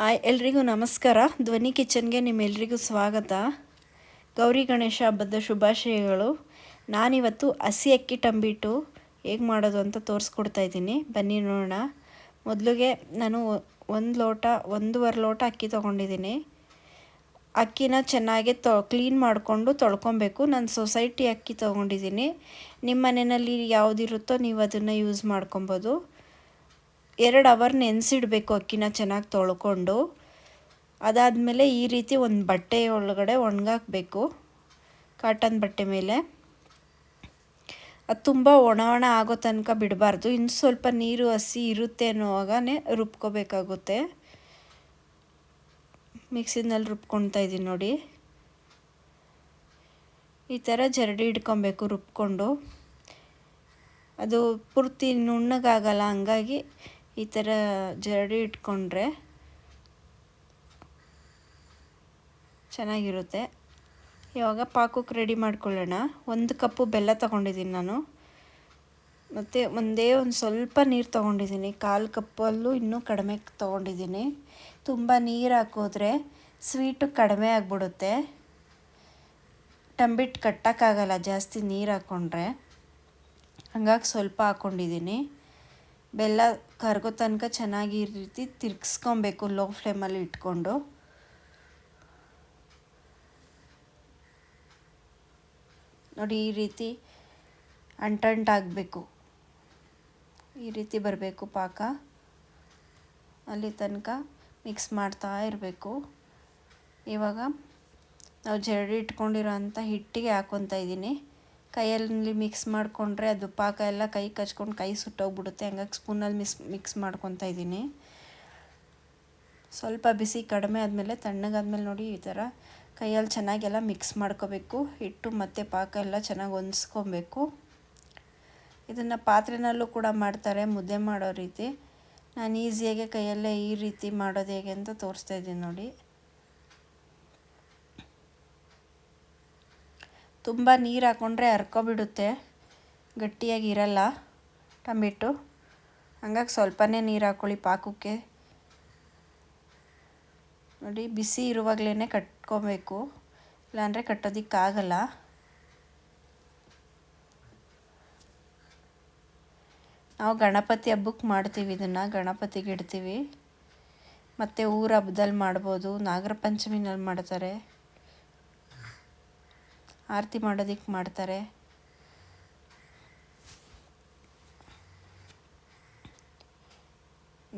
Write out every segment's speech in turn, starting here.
Hi, ಎಲ್ರಿಗೂ ನಮಸ್ಕಾರ. ಧ್ವನಿ ಕಿಚನ್ಗೆ ನಿಮ್ಮೆಲ್ರಿಗೂ ಸ್ವಾಗತ. ಗೌರಿ ಗಣೇಶ ಹಬ್ಬದ ಶುಭಾಶಯಗಳು. ನಾನಿವತ್ತು ಹಸಿ ಅಕ್ಕಿ ಟಂಬಿಟ್ಟು ಹೇಗೆ ಮಾಡೋದು ಅಂತ ತೋರಿಸ್ಕೊಡ್ತಾ ಇದ್ದೀನಿ. ಬನ್ನಿ ನೋಡೋಣ. ಮೊದಲಿಗೆ ನಾನು ಒಂದು ಲೋಟ, ಒಂದೂವರೆ ಲೋಟ ಅಕ್ಕಿ ತೊಗೊಂಡಿದ್ದೀನಿ. ಅಕ್ಕಿನ ಚೆನ್ನಾಗಿ ತೊ, ಕ್ಲೀನ್ ಮಾಡಿಕೊಂಡು ತೊಳ್ಕೊಬೇಕು. ನಾನು ಸೊಸೈಟಿ ಅಕ್ಕಿ ತೊಗೊಂಡಿದ್ದೀನಿ. ನಿಮ್ಮ ಮನೆಯಲ್ಲಿ ಯಾವುದಿರುತ್ತೋ ನೀವು ಅದನ್ನು ಯೂಸ್ ಮಾಡ್ಕೊಬೋದು. ಎರಡು ಅವರ್ ನೆನೆಸಿಡಬೇಕು ಅಕ್ಕಿನ ಚೆನ್ನಾಗಿ ತೊಳ್ಕೊಂಡು. ಅದಾದಮೇಲೆ ಈ ರೀತಿ ಒಂದು ಬಟ್ಟೆ ಒಳಗಡೆ ಒಣಗಾಕಬೇಕು ಕಾಟನ್ ಬಟ್ಟೆ ಮೇಲೆ. ಅದು ತುಂಬ ಒಣ ಒಣ ಆಗೋ ತನಕ ಬಿಡಬಾರ್ದು. ಇನ್ನು ಸ್ವಲ್ಪ ನೀರು ಹಸಿ ಇರುತ್ತೆ ಅನ್ನೋವಾಗನೇ ರುಬ್ಕೋಬೇಕಾಗುತ್ತೆ. ಮಿಕ್ಸಿನಲ್ಲಿ ರುಬ್ಕೊಳ್ತಾ ಇದ್ದೀನಿ ನೋಡಿ. ಈ ಥರ ಜರಡಿ ಇಟ್ಕೊಬೇಕು ರುಬ್ಕೊಂಡು. ಅದು ಪೂರ್ತಿ ನುಣ್ಣಗಾಗಲ್ಲ, ಹಂಗಾಗಿ ಈ ಥರ ಜರಡಿ ಇಟ್ಕೊಂಡ್ರೆ ಚೆನ್ನಾಗಿರುತ್ತೆ. ಇವಾಗ ಪಾಕಕ್ಕೆ ರೆಡಿ ಮಾಡ್ಕೊಳ್ಳೋಣ. ಒಂದು ಕಪ್ಪು ಬೆಲ್ಲ ತೊಗೊಂಡಿದ್ದೀನಿ ನಾನು. ಮತ್ತು ಒಂದೇ ಒಂದು ಸ್ವಲ್ಪ ನೀರು ತೊಗೊಂಡಿದ್ದೀನಿ. ಕಾಲು ಕಪ್ಪಲ್ಲೂ ಇನ್ನೂ ಕಡಿಮೆ ತೊಗೊಂಡಿದ್ದೀನಿ. ತುಂಬ ನೀರು ಹಾಕೋದ್ರೆ ಸ್ವೀಟು ಕಡಿಮೆ ಆಗಿಬಿಡುತ್ತೆ. ಟಂಬಿಟ್ಟು ಕಟ್ಟೋಕ್ಕಾಗಲ್ಲ ಜಾಸ್ತಿ ನೀರು ಹಾಕ್ಕೊಂಡ್ರೆ ಹಂಗಾಗಿ ಸ್ವಲ್ಪ ಹಾಕ್ಕೊಂಡಿದ್ದೀನಿ ಬೆಲ್ಲ ಕರಗೋ ತನಕ ಚೆನ್ನಾಗಿ ಈ ರೀತಿ ತಿರ್ಗಿಸ್ಕೊಬೇಕು ಲೋ ಫ್ಲೇಮಲ್ಲಿ ಇಟ್ಕೊಂಡು. ನೋಡಿ ಈ ರೀತಿ ಅಂಟಂಟಾಗಬೇಕು ಈ ರೀತಿ ಬರಬೇಕು ಪಾಕ. ಅಲ್ಲಿ ತನಕ ಮಿಕ್ಸ್ ಮಾಡ್ತಾ ಇರಬೇಕು. ಇವಾಗ ನಾವು ಜರಡಿ ಇಟ್ಕೊಂಡಿರೋ ಅಂಥ ಹಿಟ್ಟಿಗೆ ಹಾಕ್ಕೊತಾ ಇದ್ದೀನಿ. ಕೈಯಲ್ಲಿ ಮಿಕ್ಸ್ ಮಾಡಿಕೊಂಡ್ರೆ ಅದು ಪಾಕ ಎಲ್ಲ ಕೈ ಕಚ್ಕೊಂಡು ಕೈ ಸುಟ್ಟೋಗ್ಬಿಡುತ್ತೆ. ಹಂಗಾಗಿ ಸ್ಪೂನಲ್ಲಿ ಮಿಸ್ ಮಿಕ್ಸ್ ಮಾಡ್ಕೊತಾ ಇದ್ದೀನಿ. ಸ್ವಲ್ಪ ಬಿಸಿ ಕಡಿಮೆ ಆದಮೇಲೆ ತಣ್ಣಗಾದ್ಮೇಲೆ ನೋಡಿ ಈ ಥರ ಕೈಯಲ್ಲಿ ಚೆನ್ನಾಗೆಲ್ಲ ಮಿಕ್ಸ್ ಮಾಡ್ಕೋಬೇಕು. ಹಿಟ್ಟು ಮತ್ತು ಪಾಕ ಎಲ್ಲ ಚೆನ್ನಾಗಿ ಹೊಂದಿಸ್ಕೊಬೇಕು. ಇದನ್ನು ಪಾತ್ರೆನಲ್ಲೂ ಕೂಡ ಮಾಡ್ತಾರೆ, ಮುದ್ದೆ ಮಾಡೋ ರೀತಿ. ನಾನು ಈಸಿಯಾಗಿ ಕೈಯಲ್ಲೇ ಈ ರೀತಿ ಮಾಡೋದು ಹೇಗೆ ಅಂತ ತೋರಿಸ್ತಾ ಇದ್ದೀನಿ ನೋಡಿ. ತುಂಬ ನೀರು ಹಾಕ್ಕೊಂಡ್ರೆ ಹರ್ಕೊಬಿಡುತ್ತೆ ಗಟ್ಟಿಯಾಗಿ ಇರಲ್ಲ ಟೊಮೆಟೊ. ಹಂಗಾಗಿ ಸ್ವಲ್ಪನೇ ನೀರು ಹಾಕ್ಕೊಳ್ಳಿ ಪಾಕಕ್ಕೆ. ನೋಡಿ, ಬಿಸಿ ಇರುವಾಗಲೇ ಕಟ್ಕೊಬೇಕು. ಇಲ್ಲಾಂದರೆ ಕಟ್ಟೋದಕ್ಕಾಗಲ್ಲ. ನಾವು ಗಣಪತಿ ಹಬ್ಬಕ್ಕೆ ಮಾಡ್ತೀವಿ ಇದನ್ನು, ಗಣಪತಿಗೆ ಇಡ್ತೀವಿ. ಮತ್ತು ಊರ ಹಬ್ಬದಲ್ಲಿ ಮಾಡ್ಬೋದು ನಾಗರ ಪಂಚಮಿನಲ್ಲಿ ಮಾಡ್ತಾರೆ. ಆರತಿ ಮಾಡೋದಕ್ಕೆ ಮಾಡ್ತಾರೆ.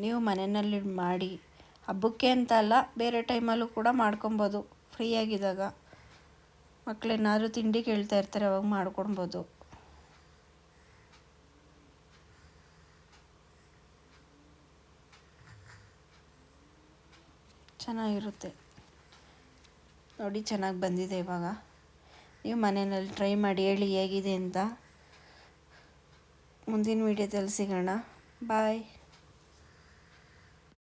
ನೀವು ಮನೆಯಲ್ಲಿ ಮಾಡಿ ಹಬ್ಬಕ್ಕೆ ಅಂತ ಅಲ್ಲ, ಬೇರೆ ಟೈಮಲ್ಲೂ ಕೂಡ ಮಾಡ್ಕೊಬೋದು ಫ್ರೀಯಾಗಿದ್ದಾಗ ಮಕ್ಕಳೇನಾದರೂ ತಿಂಡಿ ಕೇಳ್ತಾ ಇರ್ತಾರೆ, ಅವಾಗ ಮಾಡ್ಕೊಳ್ಬೋದು ಚೆನ್ನಾಗಿರುತ್ತೆ. ನೋಡಿ, ಚೆನ್ನಾಗಿ ಬಂದಿದೆ ಇವಾಗ. ನೀವು ಮನೆಯಲ್ಲಿ ಟ್ರೈ ಮಾಡಿ ಹೇಳಿ ಹೇಗಿದೆ ಅಂತ ಮುಂದಿನ ವೀಡಿಯೋದಲ್ಲಿ ಸಿಗೋಣ. ಬಾಯ್.